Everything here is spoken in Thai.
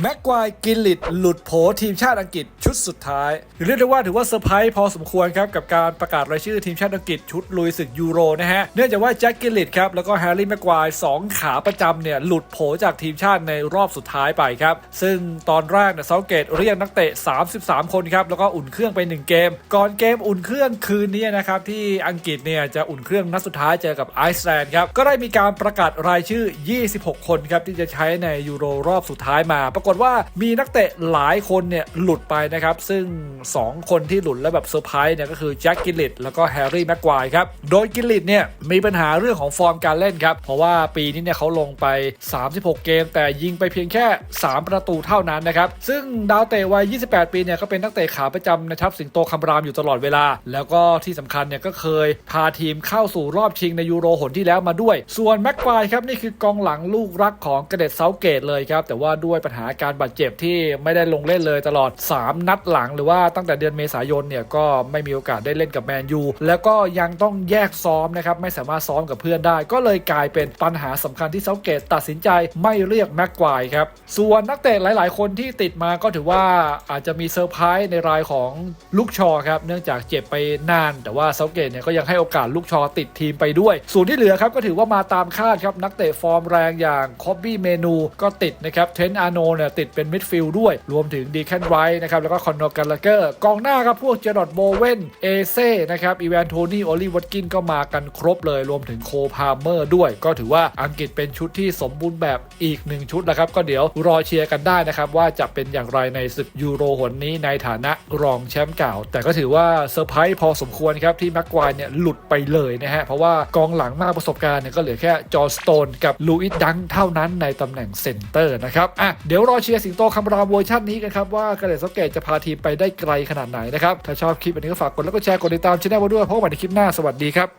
แม็กควายกินลิดหลุดโผทีมชาติอังกฤษชุดสุดท้ายหรือเรียกได้ว่าถือว่าเซอร์ไพรส์พอสมควรครับกับการประกาศรายชื่อทีมชาติอังกฤษชุดลุยศึกยูโรนะฮะเนื่องจากว่าแจ็คกินลิตครับแล้วก็แฮร์รี่แม็กควายสองขาประจำเนี่ยหลุดโผจากทีมชาติในรอบสุดท้ายไปครับซึ่งตอนแรกเนี่ยเซาเกตเรียกนักเตะ 33 คนครับแล้วก็อุ่นเครื่องไป 1 เกม ก่อนเกมอุ่นเครื่องคืนนี้นะครับที่อังกฤษเนี่ยจะอุ่นเครื่องนัดสุดท้ายเจอกับไอซ์แลนด์ครับก็ได้มีการประกาศรายชื่อ 26 คนครับที่จะใช้ในยูโรรอบสุดท้ายมา ปรากฏว่ามีนักเตะหลายคนเนี่ยหลุดไปนะครับ ซึ่ง 2 คนที่หลุดแล้วแบบเซอร์ไพรส์เนี่ยก็คือแจ็คกิลลิตแล้วก็แฮร์รี่แม็กควายครับ โดยกิลลิตเนี่ยมีปัญหาเรื่องของฟอร์มการเล่นครับ เพราะว่าปีนี้เนี่ยเขาลงไป 36 เกม แต่ยิงไปเพียงแค่ 3 ประตูเท่านั้นนะครับ ซึ่งดาวเตะวัย 28 ปีเนี่ยก็เป็นนักเตะขาประจำในทัพสิงโตคำรามอยู่ตลอดเวลา แล้วก็ที่สำคัญเนี่ยก็เคยพาทีมเข้าสู่รอบชิงในยูโรหนที่แล้วมาด้วย ส่วนแม็กควายครับนี่คือกองหลังลูกรักของกระเด็ดเซาเกตเลยครับแต่ว่าด้วยปัญหาการบาดเจ็บที่ไม่ได้ลงเล่นเลยตลอด 3นัดหลังหรือว่าตั้งแต่เดือนเมษายนเนี่ยก็ไม่มีโอกาสได้เล่นกับแมนยูแล้วก็ยังต้องแยกซ้อมนะครับไม่สามารถซ้อมกับเพื่อนได้ ก็เลยกลายเป็นปัญหาสำคัญที่เซาเกตตัดสินใจไม่เรียกแม็กควายครับส่วนนักเตะหลาย ๆ คนที่ติดมาก็ถือว่าอาจจะมีเซอร์ไพรส์ในรายของลูกชอครับเนื่องจากเจ็บไปนาน แต่ว่าเซาเกตเนี่ยก็ยังให้โอกาสลูกชอติดทีมไปด้วย ส่วนที่เหลือครับก็ถือว่ามาตามคาดครับนักเตะฟอร์มแรงอย่างคอบบี้เมนูก็ติดนะครับเทนอาโนเนี่ยติดเป็นมิดฟิลด์ด้วย รวมถึงดีแคนไรท์นะครับแล้วก็คอนโนการลเกอร์กองหน้าครับพวกเจอร์ดโบเวนเอเซ่นะครับอีแวนโทนี่โอลิวัตกินก็มากันครบเลยรวมถึงโคพาเมอร์ด้วย ก็ถือว่าอังกฤษเป็นชุดที่สมบูรณ์แบบอีกหนึ่งชุดแล้วครับ ก็เดี๋ยวรอเชียร์กันได้นะครับ ว่าจะเป็นอย่างไรในศึกยูโรหนนี้ในฐานะรองแชมป์เก่า แต่ก็ถือว่าเซอร์ไพรส์พอสมควรครับ ที่แม็กควายเนี่ยหลุดไปเลยนะฮะ เพราะว่ากองหลังมากประสบการณ์เนี่ยก็เหลือแค่จอร์สโตนกับลูอิสดังเท่านั้นในตำแหน่งเซนเตอร์นะครับอะเดี๋ยวรอเชียร์สิงโตคำรามเวอร์ชันนี้กันครับว่ากระเดซเกตจะพาทีมไปได้ไกลขนาดไหนนะครับ ถ้าชอบคลิปอันนี้ก็ฝากกดแล้วก็แชร์กดติดตามช่องมาด้วยเพราะว่ในคลิปหน้าสวัสดีครับ